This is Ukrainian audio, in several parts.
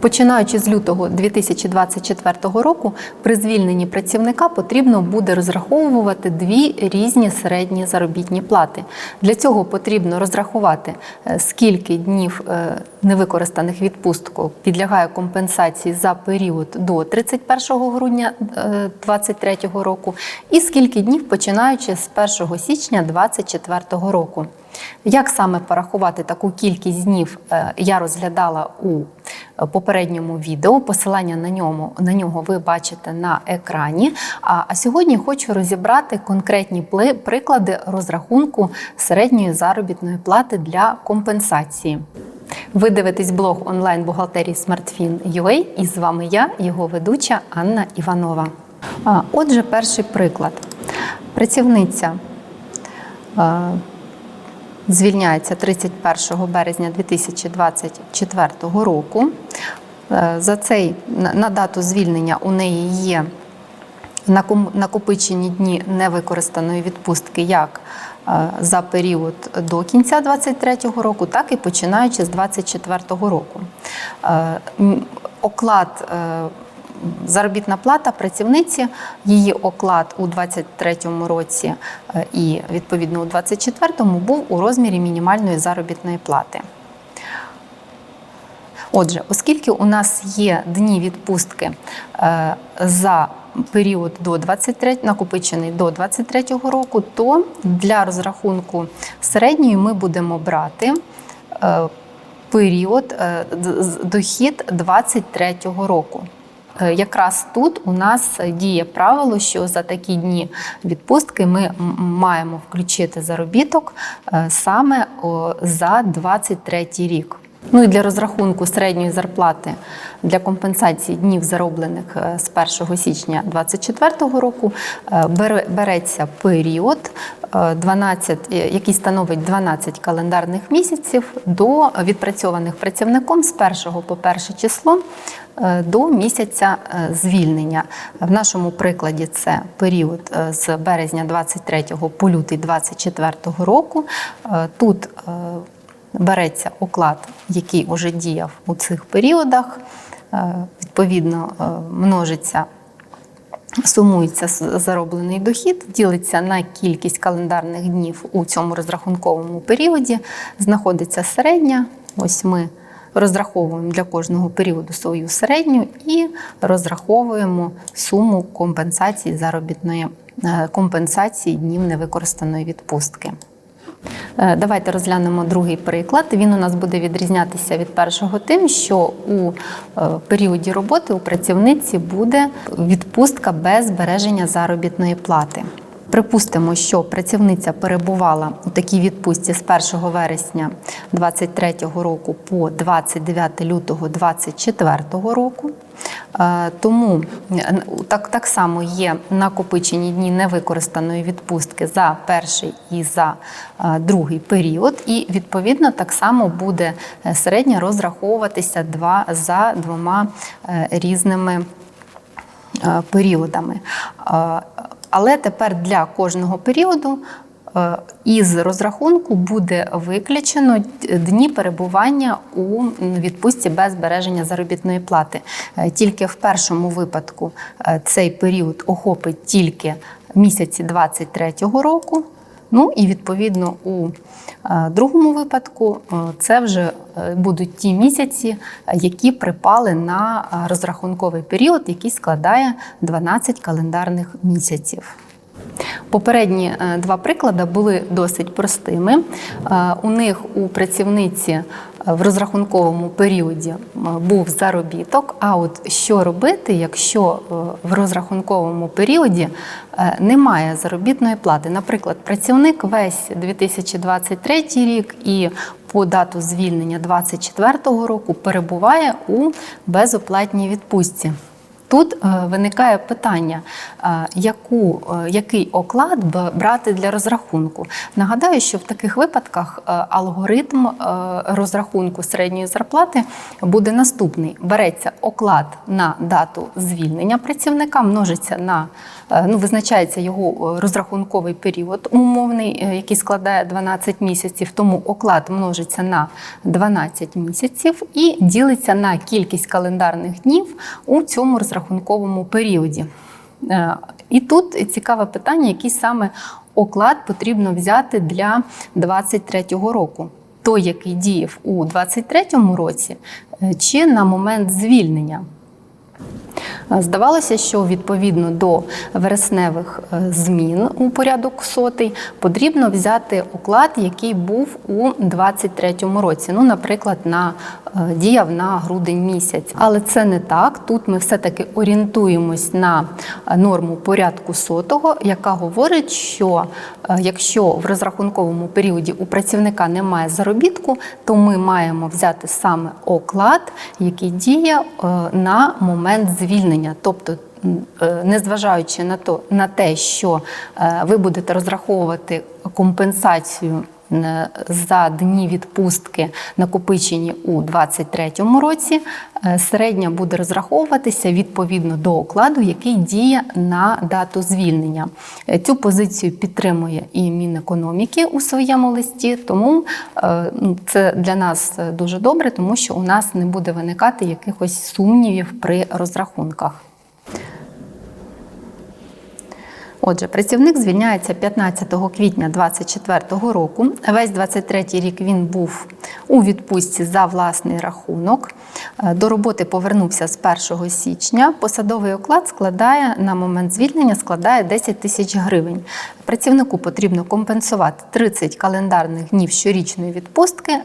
Починаючи з лютого 2024 року, при звільненні працівника потрібно буде розраховувати дві різні середні заробітні плати. Для цього потрібно розрахувати, е, скільки днів е, невикористаних відпустку підлягає компенсації за період до 31 грудня 2023 року, і скільки днів починаючи з 1 січня 2024 року. Як саме порахувати таку кількість днів, е, я розглядала у е, попередньому відео. Посилання на ньому на нього ви бачите на екрані. А, а сьогодні хочу розібрати конкретні приклади розрахунку середньої заробітної плати для компенсації. Ви дивитесь блог онлайн бухгалтерії SmartFin.ua і з вами я, його ведуча Анна Іванова. Отже, перший приклад. Працівниця е, звільняється 31 березня 2024 року. Е, За цей на дату звільнення у неї є накопичені дні невикористаної відпустки як е, за період до кінця 2023 року, так і починаючи з 2024 року. Е, Оклад Заробітна плата працівниці, її оклад у 2023 році е, і відповідно у 2024 був у розмірі мінімальної заробітної плати. Отже, оскільки у нас є дні відпустки е, за період до 23, накопичений до 23 року, то для розрахунку середньої ми будемо брати е, період дохід 23 року. Е, Якраз тут у нас діє правило, що за такі дні відпустки ми маємо включити заробіток е, саме за 23 рік. Ну і для розрахунку середньої зарплати для компенсації днів зароблених е, з 1 січня 2024 року е, бере- береться період, е, 12, е, який становить 12 календарних місяців до відпрацьованих працівником з 1 по 1 число до місяця звільнення. В нашому прикладі це період з березня 23 по лютий 24 року. Тут береться оклад, який вже діяв у цих періодах, е, відповідно е, множиться. Сумується зароблений дохід, ділиться на кількість календарних днів у цьому розрахунковому періоді. Знаходиться середня. Ось ми розраховуємо для кожного періоду свою середню і розраховуємо суму компенсації заробітної е, компенсації днів невикористаної відпустки. Е, Давайте розглянемо другий приклад. Він у нас буде відрізнятися від першого тим, що у е, періоді роботи у працівниці буде відпустка без збереження заробітної плати. Припустимо, що працівниця перебувала у такій відпустці з 1 вересня 2023 року по 29 лютого 2024 року. Е, Тому так, так само є накопичені дні невикористаної відпустки за перший і за е, другий період, і відповідно так само буде е, середня розраховуватися два за двома різними періодами. Але тепер для кожного періоду із розрахунку буде виключено дні перебування у відпустці без збереження заробітної плати. Е, Тільки в першому випадку е, цей період охопить тільки місяці 23-го року. Ну і відповідно у е, другому випадку е, це вже е, будуть ті місяці, е, які припали на е, розрахунковий період, який складає 12 календарних місяців. Попередні е, два приклади були досить простими. Е, У них у працівниці е, в розрахунковому періоді був заробіток. А от що робити, якщо в розрахунковому періоді немає заробітної плати? Наприклад, працівник весь 2023 рік і по дату звільнення 2024 року перебуває у безоплатній відпустці. Тут е, виникає питання, е, яку, е, який оклад брати для розрахунку. Нагадаю, що в таких випадках алгоритм розрахунку середньої зарплати буде наступний: береться оклад на дату звільнення працівника, множиться на ну, визначається його розрахунковий період умовний, який складає 12 місяців. Тому оклад множиться на 12 місяців і ділиться на кількість календарних днів у цьому розрахунковому періоді. Е, І тут цікаве питання, який саме оклад потрібно взяти для 2023 року. Той, який діяв у 2023 році, е, чи на момент звільнення. Е, Здавалося, що відповідно до вересневих е, змін у порядок сотий потрібно взяти оклад, який був у 2023 році. Ну, наприклад, на е, діяв на грудень місяць. Але це не так. Тут ми все-таки орієнтуємось на норму порядку сотого, яка говорить, що якщо в розрахунковому періоді у працівника немає заробітку, то ми маємо взяти саме оклад, який діє на момент звільнення. Тобто, е, незважаючи на те, що е, ви будете розраховувати компенсацію за дні відпустки, накопичені у 2023 році, е, середня буде розраховуватися відповідно до окладу, який діє на дату звільнення. Е, Цю позицію підтримує і Мінекономіки у своєму листі, тому е, ну, це для нас е, дуже добре, тому що у нас не буде виникати якихось сумнівів при розрахунках. Отже, працівник звільняється 15 квітня 2024 року. Весь 23 рік він був у відпустці за власний рахунок. Е, До роботи повернувся з 1 січня. Посадовий оклад складає на момент звільнення складає 10 тисяч гривень. Працівнику потрібно компенсувати 30 календарних днів щорічної відпустки, е,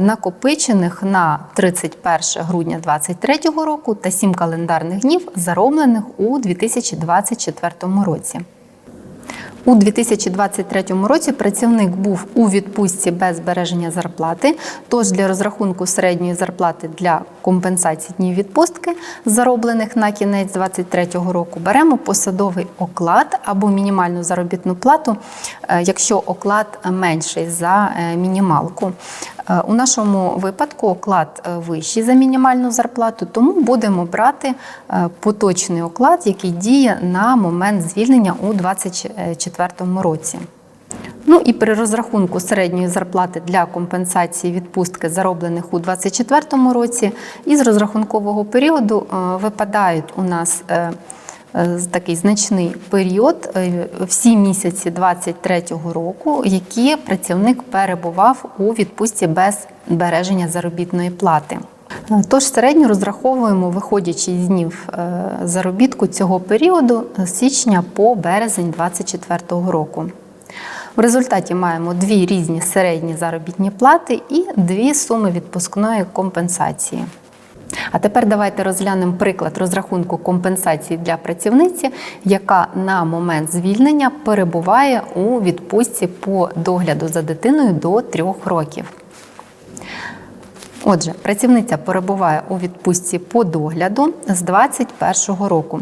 накопичених на 31 грудня 2023 року та 7 календарних днів, зароблених у 2024 році. У 2023 році працівник був у відпустці без збереження зарплати. Тож для розрахунку середньої зарплати для компенсації днів відпустки, зароблених на кінець 2023 року, беремо посадовий оклад або мінімальну заробітну плату, е, якщо оклад менший за е, мінімалку. Е, У нашому випадку оклад е, вищий за мінімальну зарплату, тому будемо брати е, поточний оклад, який діє на момент звільнення у 2024 році. Ну і при розрахунку середньої зарплати для компенсації відпустки, зароблених у 2024 році, із розрахункового періоду випадають у нас такий значний період, е, всі місяці 2023 року, які працівник перебував у відпустці без збереження заробітної плати. Е, Тож середньо розраховуємо, виходячи з днів е, заробітку цього періоду з січня по березень 2024 року. В результаті маємо дві різні середні заробітні плати і дві суми відпускної компенсації. А тепер давайте розглянемо приклад розрахунку компенсації для працівниці, яка на момент звільнення перебуває у відпустці по догляду за дитиною до трьох років. Отже, працівниця перебуває у відпустці по догляду з 2021 року.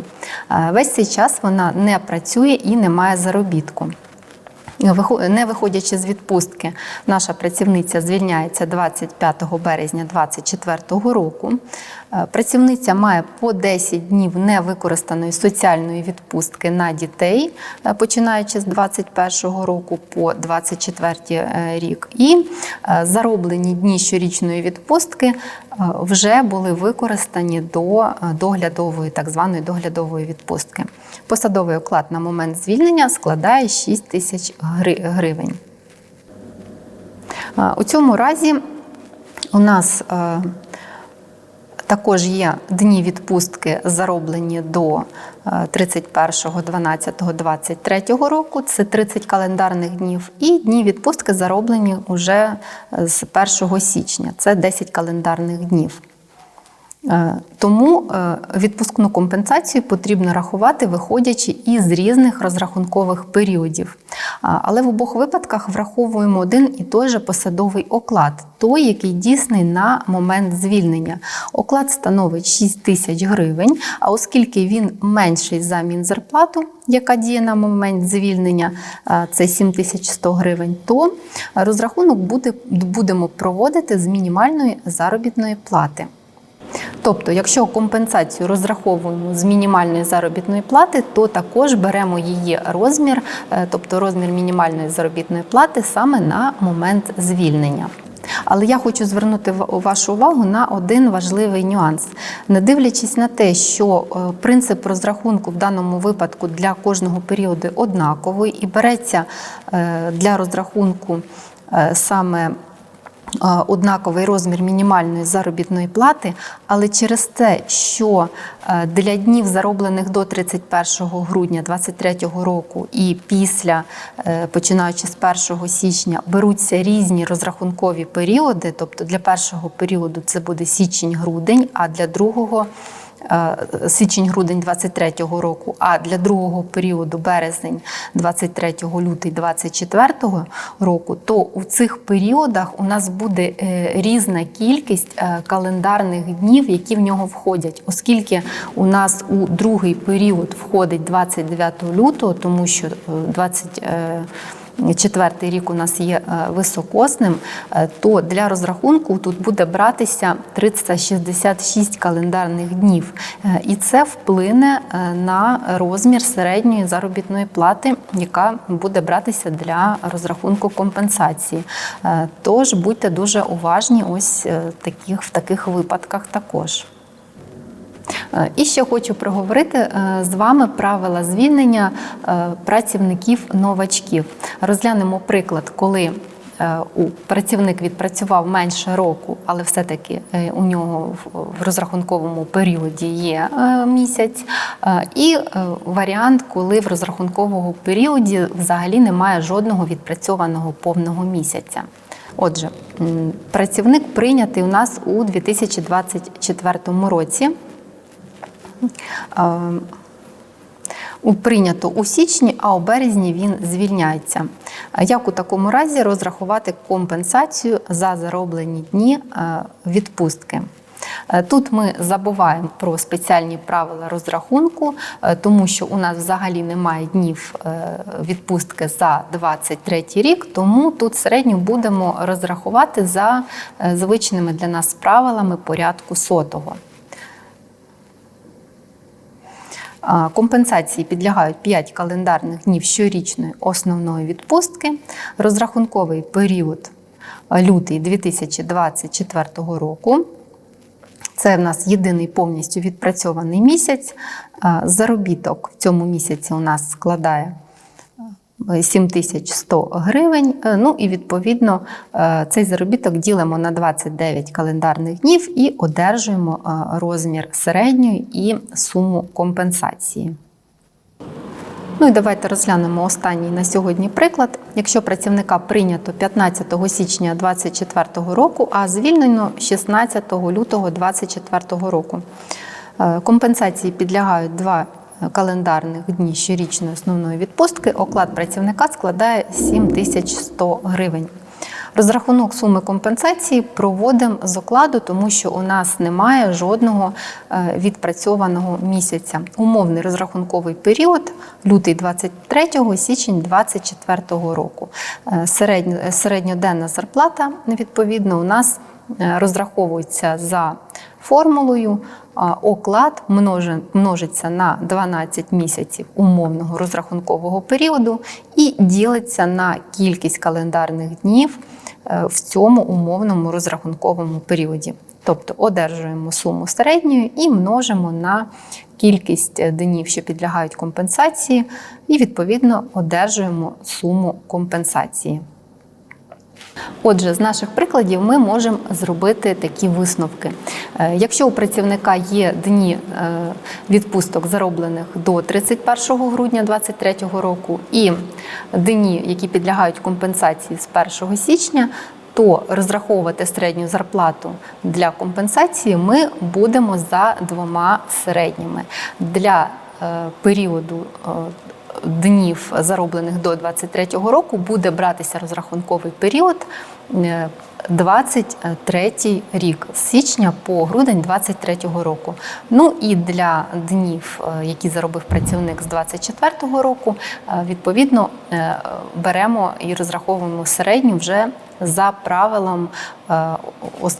Е, Весь цей час вона не працює і не має заробітку. Не виходячи з відпустки, наша працівниця звільняється 25 березня 2024 року. Е, Працівниця має по 10 днів невикористаної соціальної відпустки на дітей, е, починаючи з 2021 року по 2024 рік. І е, зароблені дні щорічної відпустки е, вже були використані до е, доглядової, так званої доглядової відпустки. Посадовий оклад на момент звільнення складає 6 тисяч гри- гривень. У цьому разі у нас також є дні відпустки, зароблені до е, 31.12.23 року, це 30 календарних днів, і дні відпустки зароблені вже з 1 січня, це 10 календарних днів. Тому відпускну компенсацію потрібно рахувати, виходячи із різних розрахункових періодів. Але в обох випадках враховуємо один і той же посадовий оклад, той, який дійсний на момент звільнення. Оклад становить 6 тисяч гривень, а оскільки він менший за мінзарплату, яка діє на момент звільнення, це 7100 гривень, то розрахунок буде, будемо проводити з мінімальної заробітної плати. Тобто, якщо компенсацію розраховуємо з мінімальної заробітної плати, то також беремо її розмір, е, тобто розмір мінімальної заробітної плати саме на момент звільнення. Але я хочу звернути вашу увагу на один важливий нюанс. Не дивлячись на те, що е, принцип розрахунку в даному випадку для кожного періоду однаковий і береться е, для розрахунку саме однаковий розмір мінімальної заробітної плати, але через те, що е, для днів зароблених до 31 грудня 2023 року і після, е, починаючи з 1 січня, беруться різні розрахункові періоди. Тобто для першого періоду це буде січень-грудень, а для другого січень-грудень 23 року, а для другого періоду березень 23 лютий 24 року, то у цих періодах у нас буде е, різна кількість е, календарних днів, які в нього входять, оскільки у нас у другий період входить 29 лютого, тому що е, 20 е, Четвертий рік у нас є е, високосним, е, то для розрахунку тут буде братися 366 календарних днів, Е, і це вплине на розмір середньої заробітної плати, яка буде братися для розрахунку компенсації. Тож будьте дуже уважні ось таких, в таких випадках також. Е, І ще хочу проговорити е, з вами правила звільнення е, працівників новачків. Розглянемо приклад, коли працівник відпрацював менше року, але все-таки у нього в- розрахунковому періоді є місяць. І варіант, коли в розрахунковому періоді взагалі немає жодного відпрацьованого повного місяця. Отже, працівник прийнятий у нас у 2024 році. Е, Прийнято у січні, а у березні він звільняється. Як у такому разі розрахувати компенсацію за зароблені дні е, відпустки? Е, Тут ми забуваємо про спеціальні правила розрахунку, тому що у нас взагалі немає днів відпустки за 23 рік, тому тут середньо будемо розрахувати за звичними для нас правилами порядку сотого. А, Компенсації підлягають 5 календарних днів щорічної основної відпустки. Розрахунковий період лютий 2024 року. Це в нас єдиний повністю відпрацьований місяць. Заробіток в цьому місяці у нас складає 7100 гривень. Е, Ну і відповідно е, цей заробіток ділимо на 29 календарних днів і одержуємо е, розмір середньої і суму компенсації. Ну і давайте розглянемо останній на сьогодні приклад. Якщо працівника прийнято 15 січня 2024 року, а звільнено 16 лютого 2024 року. Компенсації підлягають два календарних дні щорічної основної відпустки. Оклад працівника складає 7100 гривень. Розрахунок суми компенсації проводимо з окладу, тому що у нас немає жодного е, відпрацьованого місяця. Умовний розрахунковий період лютий 23 січень 24 року. Е, Середньоденна зарплата відповідно у нас е, розраховується за формулою. Оклад множиться на 12 місяців умовного розрахункового періоду і ділиться на кількість календарних днів е, в цьому умовному розрахунковому періоді. Тобто одержуємо суму середньої і множимо на кількість е, днів, що підлягають компенсації, і відповідно одержуємо суму компенсації. Отже, з наших прикладів ми можемо зробити такі висновки. Е, Якщо у працівника є дні е, відпусток зароблених до 31 грудня 2023 року і дні, які підлягають компенсації з 1 січня, то розраховувати середню зарплату для компенсації ми будемо за двома середніми. Для е, періоду днів, зароблених до 23-го року, буде братися розрахунковий період е, 23 рік з січня по грудень 23-го року. Ну і для днів, е, які заробив працівник з 24-го року, е, відповідно е, беремо і розраховуємо середню вже за правилом е,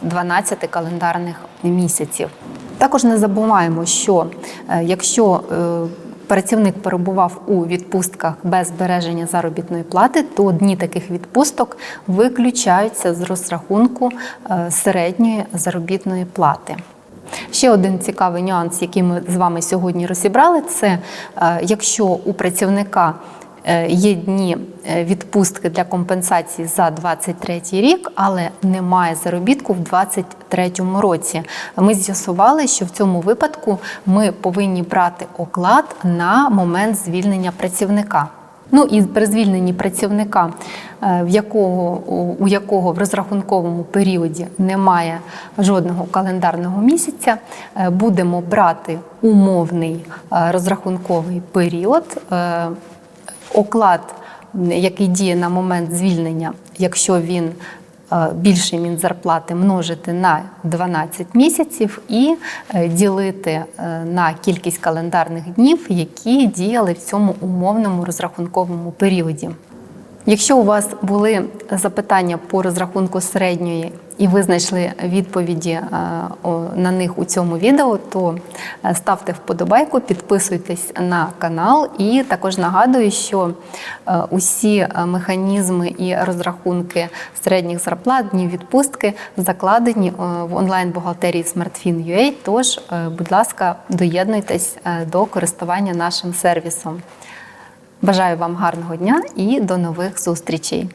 12 календарних місяців. Також не забуваємо, що е, якщо е, працівник перебував у відпустках без збереження заробітної плати, то дні таких відпусток виключаються з розрахунку е, середньої заробітної плати. Ще один цікавий нюанс, який ми з вами сьогодні розібрали, це е, якщо у працівника є дні е, відпустки для компенсації за 23 рік, але немає заробітку в 23 році. Ми з'ясували, що в цьому випадку ми повинні брати оклад на момент звільнення працівника. Ну і при звільненні працівника, е, в якого, у- якого в розрахунковому періоді немає жодного календарного місяця, е, будемо брати умовний е, розрахунковий період, е, оклад, який діє на момент звільнення, якщо він більше більший мінзарплати множити на 12 місяців і е, ділити е, на кількість календарних днів, які діяли в цьому умовному розрахунковому періоді. Якщо у вас були запитання по розрахунку середньої і ви знайшли відповіді е, на них у цьому відео, то е, ставте вподобайку, підписуйтесь на канал і також нагадую, що е, усі механізми і розрахунки середніх зарплат, днів відпустки закладені в онлайн-бухгалтерії SmartFin.ua, Тож, будь ласка, доєднуйтесь до користування нашим сервісом. Бажаю вам гарного дня і до нових зустрічей!